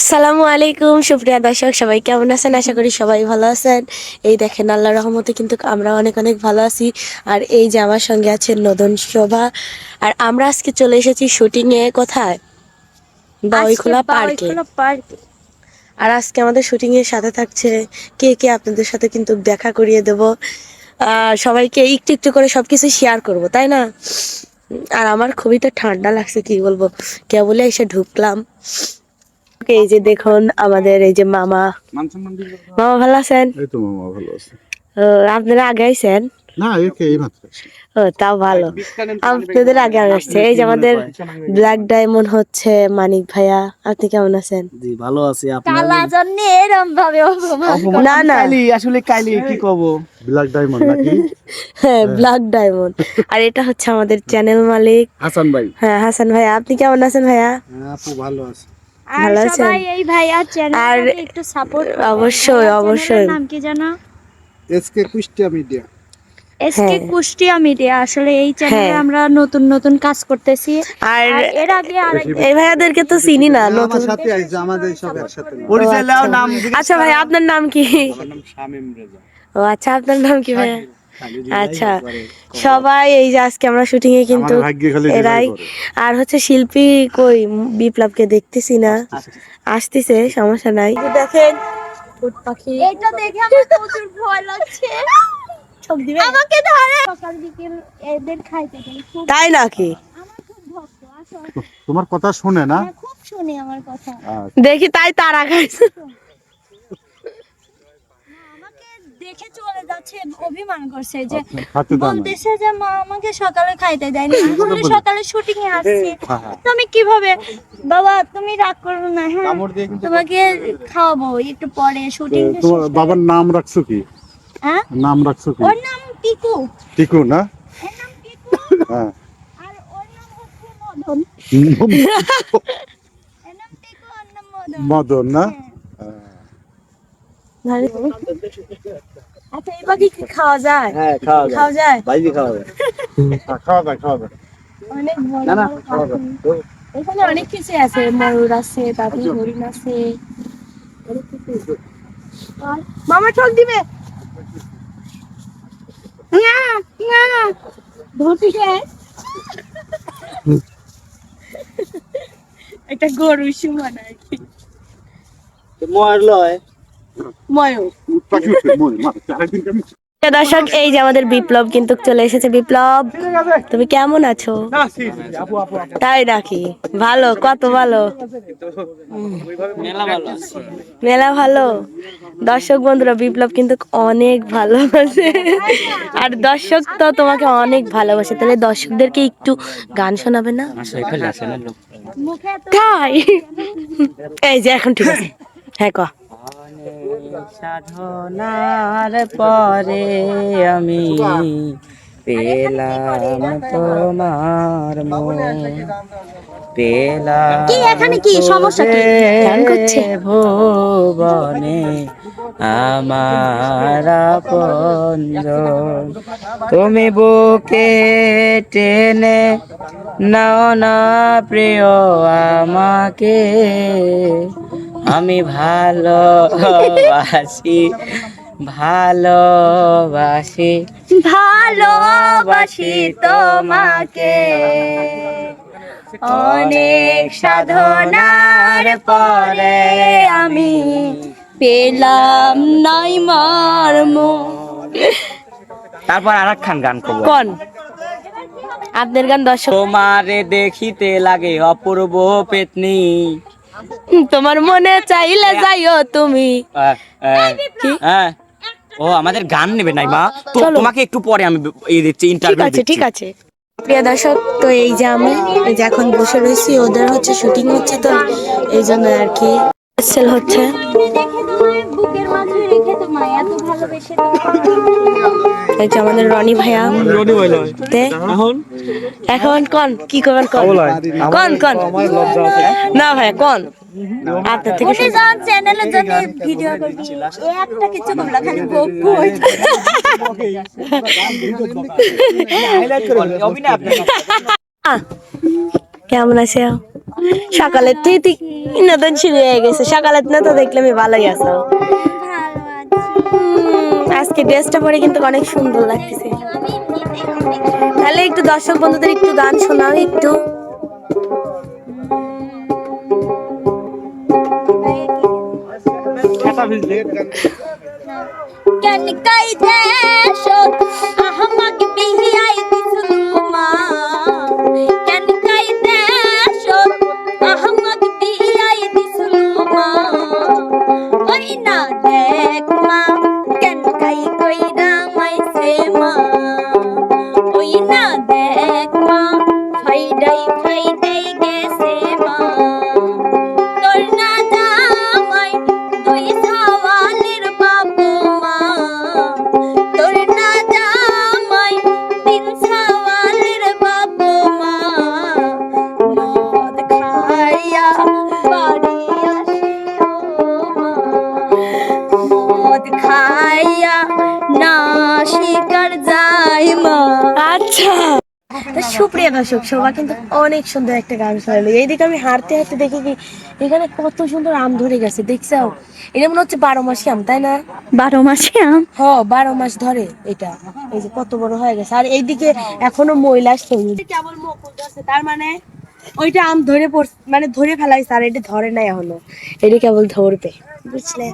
আসসালামু আলাইকুম সুপ্রিয়া দর্শক সবাই কেমন আছেন? আশা করি সবাই ভালো আছেন। এই দেখেন আল্লাহ রহমতে কিন্তু আমরা অনেক অনেক ভালো আছি। আর এই যে আমার সঙ্গে আছে নদন শোভা। আর আমরা আজকে চলে এসেছি শুটিং এ কোথায়? বাউইখোলা পার্কে। পার্কে। আর আজকে আমাদের শুটিং এর সাথে থাকছে কে কে? আপনাদের সাথে কিন্তু দেখা করিয়ে দেব। আর সবাইকে একটু একটু করে সবকিছু শেয়ার করব তাই না? আর আমার খুবই তো ঠান্ডা লাগছে কি বলব? কেবলে এসে ঢুকলাম। এই যে দেখুন আমাদের এই যে মামা। মামা ভালো আছেন? এই তো মামা ভালো আছে। আপনারা আগে আইছেন? না এই মাত্র ও তাও ভালো। আপনাদের আগে আসছে। এই যে আমাদের ব্ল্যাক ডায়মন্ড হচ্ছে মানিক ভাইয়া। আপনি কেমন আছেন? জি ভালো আছি। কালা জন্য এরম ভাবে না না। কাইলি আসলে কাইলি কি কব? ব্ল্যাক ডায়মন্ড নাকি? হ্যাঁ ব্ল্যাক ডায়মন্ড আর এটা হচ্ছে আমাদের চ্যানেল মালিক। হাসান ভাই। হ্যাঁ হাসান ভাইয়া। আপনি কেমন আছেন ভাইয়া? আপু ভালো আছে। ভালো আছেন? এই আর চ্যানেলটাকে একটু সাপোর্ট অবশ্যই, অবশ্যই। নাম কি জানো? SK Kushtia media. এসকে হ্যাঁ। কুষ্টিয়া মিডিয়া। আসলে এই চ্যানেলে। আমরা নতুন নতুন কাজ করতেছি। আর আর এর আগে আরেক এই ভাইয়াদেরকে তো চিনি না নতুন। সাথে আইছে আমাদের সব একসাথে। পরিচয় নাম আচ্ছা ভাই আপনার নাম কি? নাম শামিম রেজা। ও আচ্ছা আপনার নাম কি ভাইয়া? আচ্ছা সবাই এই যে আজকে আমরা শুটিং এ কিন্তু এরাই আর হচ্ছে শিল্পী কই? বিপ্লবকে দেখতেছি না। আসতেছে সমস্যা নাই। দেখেন উট পাখি। এটা দেখে আমার প্রচুর ভয় লাগছে। আমাকে ধরে। সকাল বিকেল এদের খাইতে তাই নাকি? তোমার কথা শুনে না? হ্যাঁ, খুব শুনি আমার কথা। দেখি তাই তারা খাইছে আমাকে দেখে চলে যাচ্ছে অভিমান করছে যে হাতে দাও না। বলতেছে যে মা আমাকে সকালে খাইতে দেয়নি সকালে শুটিং এ আসছি। হ্যাঁ, হ্যাঁ। তো আমি কীভাবে? বাবা তুমি রাগ করো না হ্যাঁ? তোমাকে খাওয়াবো একটু পরে শুটিং তোমার বাবার নাম রাখছো কি? হ্যাঁ? নাম রাখছো কি? ওর নাম টিকু টিকু না? ওর নাম টিকু হ্যাঁ। আর ওর নাম হচ্ছে মদন। মদন। না? আচ্ছা এই পাখি কি খাওয়া যায়? হ্যাঁ খাওয়া যায়। খাওয়া যায়? খাওয়া যায়। হ্যাঁ, খাওয়া যায় খাওয়া যায়। অনেক বড় না না খাওয়া যায়। এখানে অনেক কিছু আছে ময়ূর আছে তারপরে হরিণ আছে। অনেক কিছু। মামা ঠক দিবে? না না ধরতে একটা গরু সমান আর কি। মোয়ার লয় দর্শক এই যে আমাদের বিপ্লব কিন্তু চলে এসেছে। বিপ্লব তুমি কেমন আছো? তাই নাকি? ভালো কত ভালো? মেলা ভালো। আছে মেলা ভালো দর্শক বন্ধুরা বিপ্লব কিন্তু অনেক ভালোবাসে। আর দর্শক তো তোমাকে অনেক ভালোবাসে। তাহলে দর্শকদেরকে একটু গান শোনাবে না? তাই। এই যে এখন ঠিক আছে। হ্যাঁ ক। সাধনার পরে আমি পেলাম তোমার মন পেলাম কি এখানে কি সমস্যা কি? গান করছে? ভুবনে আমার আপনজন তুমি বুকে টেনে নাও না প্রিয় আমাকে আমি ভালোবাসি ভালোবাসি ভালোবাসি তোমাকে। অনেক সাধনার পরে আমি পেলাম নাই মার তারপর আর খান গান করব। কোন? আপনার গান দর্শক। তোমারে দেখিতে লাগে অপূর্ব পেতনি। তোমার মনে চাইলে যাইও তুমি হ্যাঁ ও আমাদের গান নেবে নাই মা তো চলো। তোমাকে একটু পরে আমি এই দিচ্ছি ঠিক ইন্টারভিউ আছে ঠিক আছে প্রিয় দর্শক তো এই যে আমি এই যে এখন বসে রয়েছি ওদের হচ্ছে শুটিং হচ্ছে তো এই জন্য আর কি সেল হচ্ছে দেখে তোমায় বুকের মাঝে রেখে তোমায় এত ভালোবেসে এই যে আমাদের রনি ভাইয়া। তে? এখন? এখন কোন? কি করবেন কোন? কোন কোন? না ভাইয়া কোন? আপনার থেকে উনি যখন চ্যানেলে যদি ভিডিও করবি একটা কিছু করলা খালি বক বক অভিনয় আপনার কেমন আছে? সকালের থেকে নতুন শুরু হয়ে গেছে। সকালের না তো দেখলে আমি ভালোই আছো। ভালো আছি উম, আজকে ড্রেসটা পরে কিন্তু অনেক সুন্দর লাগতেছে। তাহলে একটু দর্শক বন্ধুদের একটু গান শোনাও একটু। কেন কাই দেশ আহমাক আচ্ছা। তো সুপ্রিয় দর্শক শোভা কিন্তু অনেক সুন্দর একটা গান শোনালো। এইদিকে আমি হাঁটতে হাঁটতে দেখি কি এখানে কত সুন্দর আম ধরে গেছে দেখছ এটা মনে হচ্ছে বারো মাসি আম তাই না? বারো মাসে আম? হ বারো মাস ধরে এটা। এই যে কত বড় হয়ে গেছে। আর এইদিকে এখনও ময়লা সবুজ কেবল মকুল তার মানে ওইটা আম ধরে পড় মানে ধরে ফেলাইছে আর এটা ধরে নাই এখনও। এটা কেবল ধরবে। বুঝলে?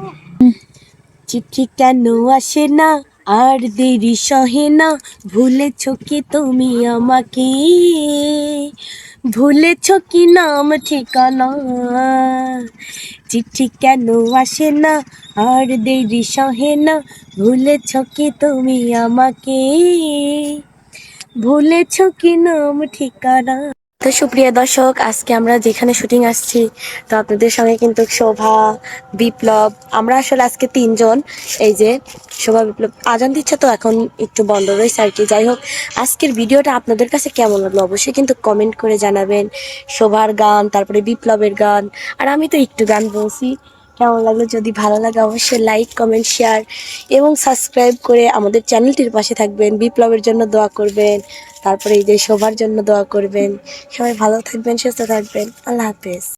চিঠি কেন আসে না আর দেরি সহে না। ভুলেছ কি তুমি আমাকে? ভুলেছ কি নাম, ঠিকানা? চিঠি কেন আসে না? আর দেরি সহে না। ভুলেছ কি তুমি আমাকে? ভুলেছ কি নাম, ঠিকানা? তো সুপ্রিয় দর্শক, আজকে আমরা যেখানে শুটিং আসছি, তো আপনাদের সঙ্গে কিন্তু শোভা, বিপ্লব, আমরা আসলে আজকে তিনজন, এই যে শোভা, বিপ্লব, আজান দিচ্ছে তো এখন একটু বন্ধ রয়েছে আর কি। যাই হোক, আজকের ভিডিওটা আপনাদের কাছে কেমন লাগল অবশ্যই কিন্তু কমেন্ট করে জানাবেন। শোভার গান, তারপরে বিপ্লবের গান, আর আমি তো একটু গান বলছি। কেমন লাগল? যদি ভালো লাগে অবশ্যই লাইক কমেন্ট শেয়ার এবং সাবস্ক্রাইব করে আমাদের চ্যানেলটির পাশে থাকবেন। বিপ্লবের জন্য দোয়া করবেন। তারপরে এই যে শোভার জন্য দোয়া করবেন। সবাই ভালো থাকবেন, সুস্থ থাকবেন। আল্লাহ হাফেজ।